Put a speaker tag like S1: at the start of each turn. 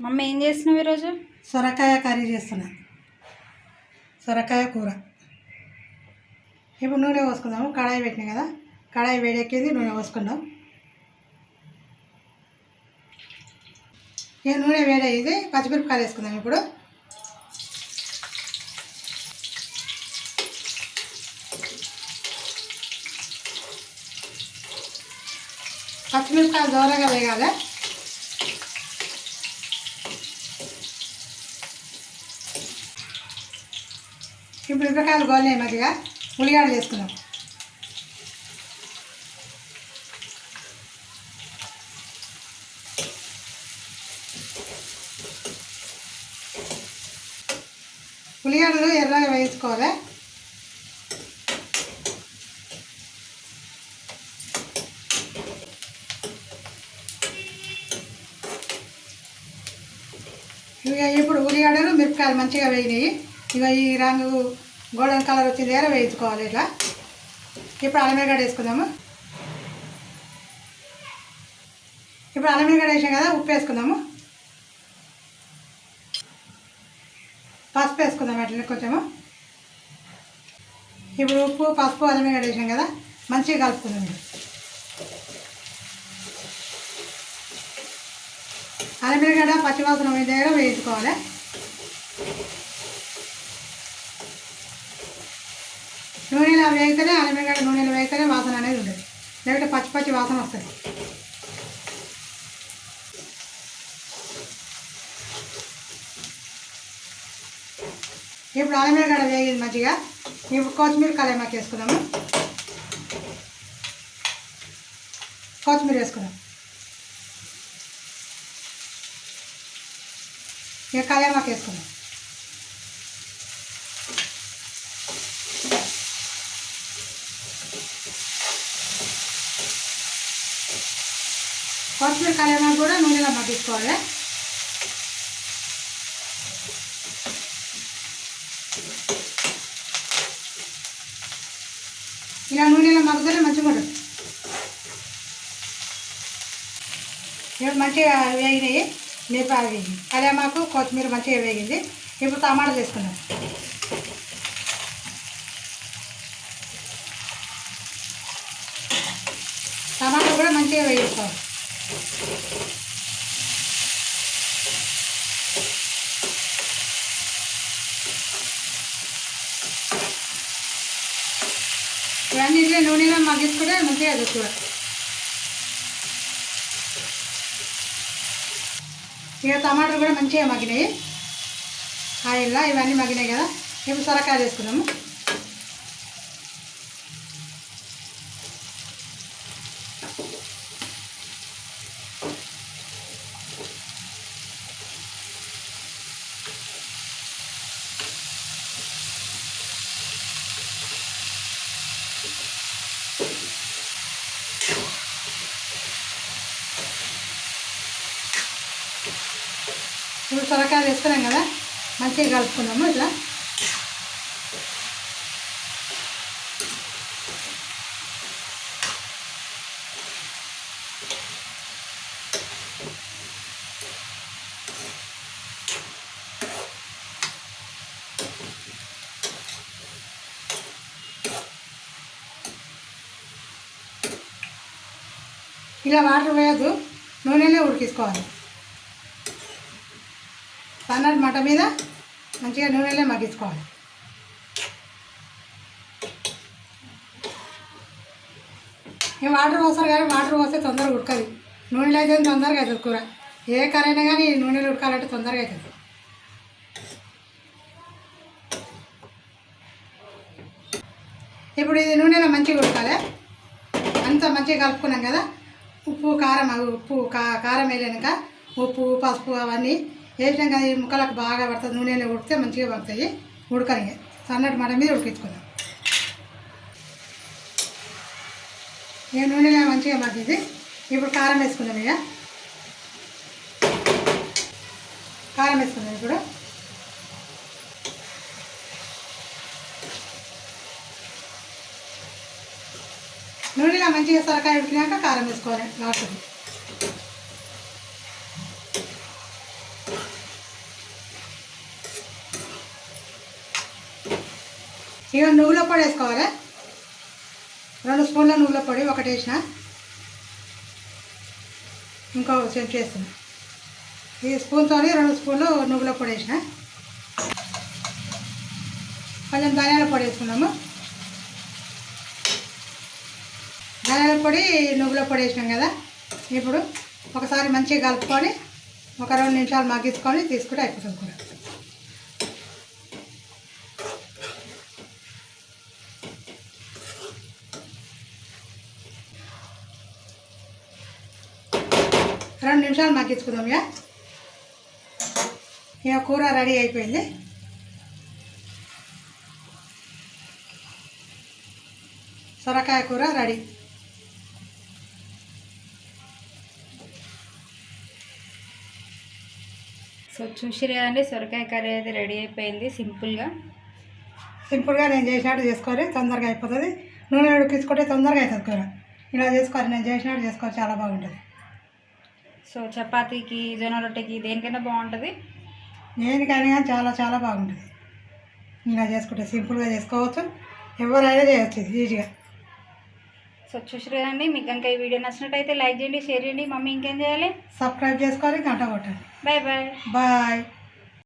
S1: Mummy ఏం చేస్తున్నావు ఈరోజు?
S2: సొరకాయ కర్రీ చేస్తున్నా. సొరకాయ కూర. ఇప్పుడు నూనె పోసుకుందాము. కడాయి పెట్టినా కదా? కడాయి వేడెక్కింది నూనె పోసుకుందాం. ఇక నూనె వేడయ్యింది. పచ్చిమిరపకాయలు వేసుకుందాం ఇప్పుడు. పచ్చిమిరపకాయలు దూరంగా వేగాలి. ఇప్పుడు మిరపకాయలు గోలినాయి మధ్యగా? ఉల్లిగడ్డలు చేసుకున్నాం ఉల్లిగడ్డలు ఎర్రగా వేసుకోవాలి. ఇప్పుడు ఉల్లిగడ్డలు మిరపకాయలు మంచిగా వేయినాయి ఇక ఈ రంగు గోల్డెన్ కలర్ వచ్చింది ఏర వేయించుకోవాలి ఇట్లా. ఇప్పుడు అల్లమిరగడ్డ వేసుకుందాము. ఇప్పుడు అల్లమిరగడ్డ వేసాం కదా ఉప్పు వేసుకుందాము. పసుపు వేసుకుందాం అట్లనే కొంచెము. ఇప్పుడు ఉప్పు పసుపు అల్లమిరగడ్డ వేసాం కదా మంచిగా కలుపుకుందాం ఇది. పచ్చివాసన దగ్గర వేయించుకోవాలి. నూనెలో వేగితేనే అల్లమిరగడ్డ నూనెలో వేగితేనే వాసన అనేది ఉంటుంది లేకపోతే పచ్చి పచ్చి వాసన వస్తుంది. ఇప్పుడు అల్లమిరగడ్డ వేగింది మంచిగా ఇప్పుడు కొత్తిమీర కలేమాకి వేసుకున్నాము కొత్తిమీర వేసుకున్నాం ఇక కలేమాకి వేసుకున్నాం కొత్తిమీర కలేమాకు కూడా నూనెలో మగ్గించుకోవాలి. ఇలా నూనెలో మగ్గుతూనే మంచిగా ఉంటుంది. ఇప్పుడు మంచిగా వేగినాయి మిరపాలు వేగి కళ్యామాకు కొత్తిమీర మంచిగా వేగింది. ఇప్పుడు టమాటాలు తీసుకున్నాం టమాటా కూడా మంచిగా వేయించుకోవాలి ఇవన్నీ నూనెలో మగ్గించుకుంటే మంచిగా అది కూర ఇక టమాటాలు కూడా మంచిగా మగ్గినాయి. ఆయిల్లో ఇవన్నీ మగ్గినాయి కదా. ఇప్పుడు సొరకాయ వేసుకున్నాము ఇప్పుడు సొరకాయలు వేసుకున్నాం కదా మంచిగా కలుపుకున్నాము ఇట్లా. ఇలా వాటర్ వేయద్దు నూనెనే ఉడికించుకోవాలి. సన్నటి మట మీద మంచిగా నూనెలో మగ్గించుకోవాలి. ఈ వాటర్ పోస్తారు కానీ వాటర్ పోస్తే తొందరగా ఉడకదు. నూనెలో అయితే తొందరగా అవుతుంది కూర. ఏ కర్రీ అయినా కానీ నూనెలో ఉడకాలంటే తొందరగా అవుతుంది. ఇప్పుడు ఇది నూనెలో మంచిగా ఉడకాలి. అంతా మంచిగా కలుపుకున్నాం కదా. ఉప్పు కారం ఉప్పు కా కారం వేయలేక ఉప్పు పసుపు అవన్నీ వేసినాం కదా ఈ ముక్కలకు బాగా పడుతుంది నూనెలో ఉడితే మంచిగా పడతాయి. ఉడకనిగా సన్నటి మాట మీద ఉడికించుకుందాం. ఇక నూనెలో మంచిగా మగ్గింది ఇప్పుడు కారం వేసుకుందాం ఇక. కారం వేసుకుందాం ఇప్పుడు. నూనెలో మంచిగా సొరకాయ ఉడికినాక కారం వేసుకోవాలి లాస్ట్కి. ఇక నువ్వుల పొడి వేసుకోవాలి. రెండు స్పూన్ల నువ్వుల పొడి ఒకటి వేసిన. ఇంకో సెట్ చేస్తున్నా. ఈ స్పూన్తో రెండు స్పూన్లు నువ్వుల పొడి వేసిన. కొంచెం ధనియాల పొడి వేసుకున్నాము ధనియాల పొడి నువ్వుల పొడి వేసినాం కదా. ఇప్పుడు ఒకసారి మంచిగా కలుపుకొని ఒక రెండు నిమిషాలు మగ్గించుకొని తీసుకుంటే అయిపోతుంది కూడా రెండు నిమిషాలు మగ్గించుకుందాం ఇక ఇక కూర రెడీ అయిపోయింది. సొరకాయ కూర రెడీ.
S1: సో చూసిరు కదండి సొరకాయ కర్రీ అయితే రెడీ అయిపోయింది సింపుల్గా.
S2: సింపుల్గా నేను చేసినట్టు చేసుకోవాలి తొందరగా అయిపోతుంది. నూనె ఉడికించుకుంటే తొందరగా అవుతుంది కూర. ఇలా చేసుకోవాలి నేను చేసినట్టు చేసుకోవాలి చాలా బాగుంటుంది.
S1: సో చపాతీకి జొన్న రొట్టెకి దేనికైనా బాగుంటుంది.
S2: దేనికైనా కానీ చాలా చాలా బాగుంటుంది. ఇలా చేసుకుంటే సింపుల్గా చేసుకోవచ్చు. ఎవరైనా చేయొచ్చు ఈజీగా.
S1: సో చూసిరు కదండి మీకు కనుక ఈ వీడియో నచ్చినట్టయితే లైక్ చేయండి షేర్ చేయండి. మమ్మీ ఇంకేం చేయాలి?
S2: సబ్స్క్రైబ్ చేసుకోవాలి గంట కొట్టండి.
S1: Bye bye.
S2: బాయ్.